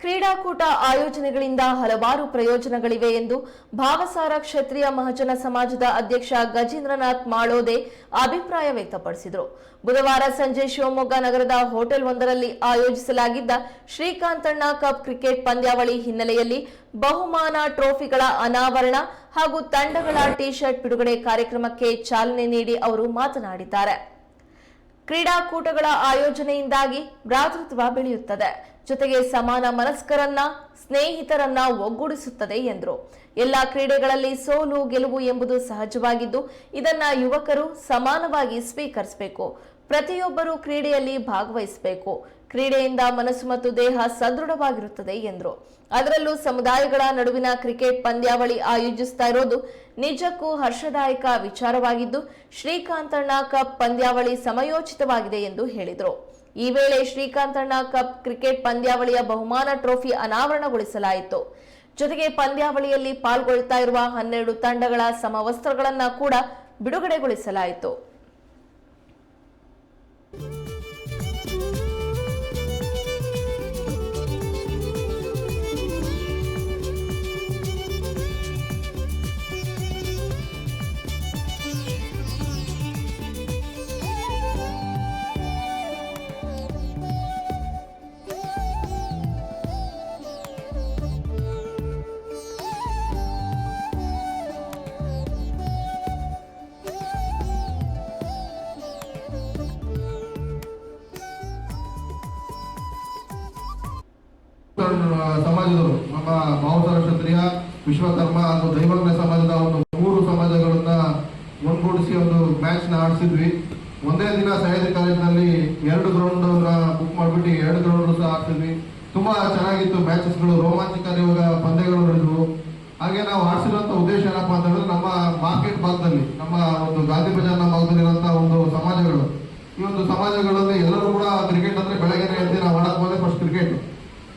ಕ್ರೀಡಾಕೂಟ ಆಯೋಜನೆಗಳಿಂದ ಹಲವಾರು ಪ್ರಯೋಜನಗಳಿವೆ ಎಂದು ಭಾವಸಾರ ಕ್ಷತ್ರಿಯ ಮಹಜನ ಸಮಾಜದ ಅಧ್ಯಕ್ಷ ಗಜೇಂದ್ರನಾಥ್ ಮಾಳೋದೆ ಅಭಿಪ್ರಾಯ ವ್ಯಕ್ತಪಡಿಸಿದರು. ಬುಧವಾರ ಸಂಜೆ ಶಿವಮೊಗ್ಗ ನಗರದ ಹೋಟೆಲ್ ಒಂದರಲ್ಲಿ ಆಯೋಜಿಸಲಾಗಿದ್ದ ಶ್ರೀಕಾಂತಣ್ಣ ಕಪ್ ಕ್ರಿಕೆಟ್ ಪಂದ್ಯಾವಳಿ ಹಿನ್ನೆಲೆಯಲ್ಲಿ ಬಹುಮಾನ ಟ್ರೋಫಿಗಳ ಅನಾವರಣ ಹಾಗೂ ತಂಡಗಳ ಟಿ ಶರ್ಟ್ ಬಿಡುಗಡೆ ಕಾರ್ಯಕ್ರಮಕ್ಕೆ ಚಾಲನೆ ನೀಡಿ ಅವರು ಮಾತನಾಡಿದ್ದಾರೆ. ಕ್ರೀಡಾಕೂಟಗಳ ಆಯೋಜನೆಯಿಂದಾಗಿ ಭ್ರಾತೃತ್ವ ಬೆಳೆಯುತ್ತದೆ. ಜೊತೆಗೆ ಸಮಾನ ಮನಸ್ಕರನ್ನ, ಸ್ನೇಹಿತರನ್ನ ಒಗ್ಗೂಡಿಸುತ್ತದೆ ಎಂದರು. ಎಲ್ಲ ಕ್ರೀಡೆಗಳಲ್ಲಿ ಸೋಲು, ಗೆಲುವು ಎಂಬುದು ಸಹಜವಾಗಿದ್ದು, ಇದನ್ನ ಯುವಕರು ಸಮಾನವಾಗಿ ಸ್ವೀಕರಿಸಬೇಕು. ಪ್ರತಿಯೊಬ್ಬರೂ ಕ್ರೀಡೆಯಲ್ಲಿ ಭಾಗವಹಿಸಬೇಕು. ಕ್ರೀಡೆಯಿಂದ ಮನಸ್ಸು ಮತ್ತು ದೇಹ ಸದೃಢವಾಗಿರುತ್ತದೆ ಎಂದರು. ಅದರಲ್ಲೂ ಸಮುದಾಯಗಳ ನಡುವಿನ ಕ್ರಿಕೆಟ್ ಪಂದ್ಯಾವಳಿ ಆಯೋಜಿಸ್ತಾ ಇರೋದು ನಿಜಕ್ಕೂ ಹರ್ಷದಾಯಕ ವಿಚಾರವಾಗಿದ್ದು ಶ್ರೀಕಾಂತಣ್ಣ ಕಪ್ ಪಂದ್ಯಾವಳಿ ಸಮಯೋಚಿತವಾಗಿದೆ ಎಂದು ಹೇಳಿದರು. ಈ ವೇಳೆ ಶ್ರೀಕಾಂತಣ್ಣ ಕಪ್ ಕ್ರಿಕೆಟ್ ಪಂದ್ಯಾವಳಿಯ ಬಹುಮಾನ ಟ್ರೋಫಿ ಅನಾವರಣಗೊಳಿಸಲಾಯಿತು. ಜೊತೆಗೆ ಪಂದ್ಯಾವಳಿಯಲ್ಲಿ ಪಾಲ್ಗೊಳ್ತಾ ಇರುವ ಹನ್ನೆರಡು ತಂಡಗಳ ಸಮವಸ್ತ್ರಗಳನ್ನು ಕೂಡ ಬಿಡುಗಡೆಗೊಳಿಸಲಾಯಿತು. ಸಮಾಜದವರು, ನಮ್ಮ ಮಾವುತರ ಕ್ಷತ್ರಿಯ ವಿಶ್ವಕರ್ಮ ಹಾಗೂ ದೈವಜ್ಞ ಸಮಾಜದ ಒಂದು ಮೂರು ಸಮಾಜಗಳನ್ನ ಒಂದ್ಗೂಡಿಸಿ ಒಂದು ಮ್ಯಾಚ್ನ ಆಡಿಸಿದ್ವಿ. ಒಂದೇ ದಿನ ಸಹ್ಯಾದ್ರಿ ಕಾಲೇಜಿನಲ್ಲಿ ಎರಡು ಗ್ರೌಂಡ್ ಬುಕ್ ಮಾಡ್ಬಿಟ್ಟು ಎರಡು ಗ್ರೌಂಡ್ ಸಹ ಆಡ್ತಿದ್ವಿ ತುಂಬಾ ಚೆನ್ನಾಗಿತ್ತು ಮ್ಯಾಚಸ್ಗಳು ಇವಾಗ ಪಂದ್ಯಗಳು ನಡೆದವು. ಹಾಗೆ ನಾವು ಆಡಿಸಿರುವಂತ ಉದ್ದೇಶ ಏನಪ್ಪಾ ಅಂತಂದ್ರೆ ನಮ್ಮ ಮಾರ್ಕೆಟ್ ಭಾಗದಲ್ಲಿ, ನಮ್ಮ ಒಂದು ಗಾಂಧಿ ಬಜಾರ್ನ ಭಾಗದಲ್ಲಿರುವಂತಹ ಒಂದು ಸಮಾಜಗಳು. ಈ ಒಂದು ಸಮಾಜಗಳಲ್ಲಿ ಎಲ್ಲರೂ ಕೂಡ ಕ್ರಿಕೆಟ್ ಅಂದ್ರೆ ಬೆಳಗ್ಗೆ ಎದ್ದು ನಾವು ಆಡಕ್ ಹೋದ್ರೆ ಫಸ್ಟ್ ಕ್ರಿಕೆಟ್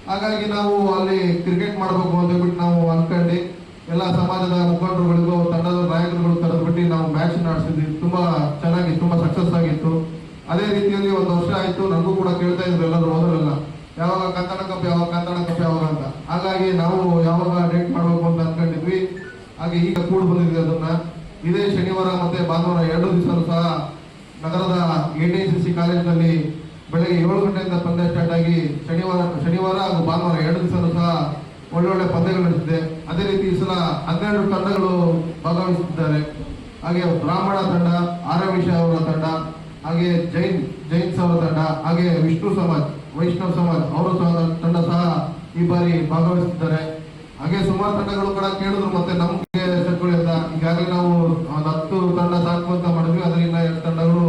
ಹಾಗಾಗಿ ನಾವು ಅಲ್ಲಿ ಕ್ರಿಕೆಟ್ ಮಾಡಬೇಕು ಅಂತ ಹೇಳ್ಬಿಟ್ಟು ನಾವು ಅನ್ಕೊಂಡು. ಎಲ್ಲ ಸಮಾಜದ ಮುಖಂಡರುಗಳಿಗೂ, ತಂಡದ ನಾಯಕರುಗಳು ಕರೆದ್ಬಿಟ್ಟು ನಾವು ಮ್ಯಾಚ್ ನಡೆಸಿದ್ವಿ. ತುಂಬಾ ಚೆನ್ನಾಗಿ, ತುಂಬಾ ಸಕ್ಸಸ್ ಆಗಿತ್ತು. ಅದೇ ರೀತಿಯಲ್ಲಿ ಒಂದು ವರ್ಷ ಆಯ್ತು. ನನಗೂ ಕೂಡ ಕೇಳ್ತಾ ಇದ್ರು ಎಲ್ಲರೂ, ಹೋದ್ರಲ್ಲ. ಯಾವಾಗ ಕನ್ನಡ ಕಪ್ ಯಾವಾಗ ಕನ್ನಡ ಕಪ್ ಯಾವಾಗ ಅಂತ. ಹಾಗಾಗಿ ನಾವು ಯಾವಾಗ ಡೇಟ್ ಮಾಡಬೇಕು ಅಂತ ಅನ್ಕೊಂಡಿದ್ವಿ. ಹಾಗೆ ಈಗ ಕೂಡ ಬಂದಿದ್ವಿ ಅದನ್ನ. ಇದೇ ಶನಿವಾರ ಮತ್ತೆ ಭಾನುವಾರ ಎರಡು ದಿವಸ ಸಹ ನಗರದ ಎ ಸಿ ಸಿ ಕಾಲೇಜಿನಲ್ಲಿ ಬೆಳಗ್ಗೆ ಏಳು ಗಂಟೆಯಿಂದ ಪಂದ್ಯ ಸ್ಟಾರ್ಟ್ ಆಗಿ ಶನಿವಾರ ಶನಿವಾರ ಹಾಗೂ ಭಾನುವಾರ ಎರಡು ದಿವಸನೂ ಸಹ ಒಳ್ಳೊಳ್ಳೆ ಪಂದ್ಯಗಳು ನಡೆಸಿದೆ ಅದೇ ರೀತಿ ಈ ಸಲ ಹನ್ನೆರಡು ತಂಡಗಳು ಭಾಗವಹಿಸುತ್ತಿದ್ದಾರೆ. ಹಾಗೆ ಬ್ರಾಹ್ಮಣ ತಂಡ ಆರವಿಷ ಅವರ ತಂಡ ಹಾಗೆ ಜೈನ್, ಜೈನ್ಸ್ ಅವರ ತಂಡ ಹಾಗೆ ವಿಷ್ಣು ಸಮಾಜ್, ವೈಷ್ಣವ್ ಸಮಾಜ್ ಅವರ ತಂಡ ಸಹ ಈ ಬಾರಿ ಭಾಗವಹಿಸುತ್ತಿದ್ದಾರೆ. ಹಾಗೆ ಸುಮಾರು ತಂಡಗಳು ಕೂಡ ಕೇಳಿದ್ರು ಮತ್ತೆ ನಮ್ಗೆ ಸೇರ್ಕೊಳ್ಳಿ ಅಂತ ಈಗಾಗಲೇ ನಾವು ಒಂದು ಹತ್ತು ತಂಡ ಸಾಕು ಅಂತ ಮಾಡಿದ್ವಿ ಅದರಿಂದ ಎರಡು ತಂಡಗಳು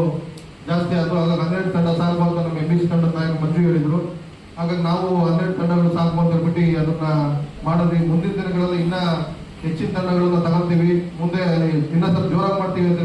ಆಯ್ತು ಆಗ ಹನ್ನೆರಡು ತಂಡ ಸಾಕು ನಮ್ಮ ಎಂ ತಂಡದ ನಾಯಕ ಮಂಜು ಹೇಳಿದರು. ಹಾಗಾಗಿ ನಾವು ಹನ್ನೆರಡು ತಂಡಗಳು ಸಾಕು ಅಂತ ಅದನ್ನ ಮಾಡಿದ್ವಿ ಮುಂದಿನ ದಿನಗಳಲ್ಲಿ ಇನ್ನ ಹೆಚ್ಚಿನ ತಂಡಗಳನ್ನ ತಗೊಳ್ತೀವಿ. ಮುಂದೆ ಇನ್ನೊಂದು ಜೋರಾಗಿ ಮಾಡ್ತೀವಿ ಅಂತ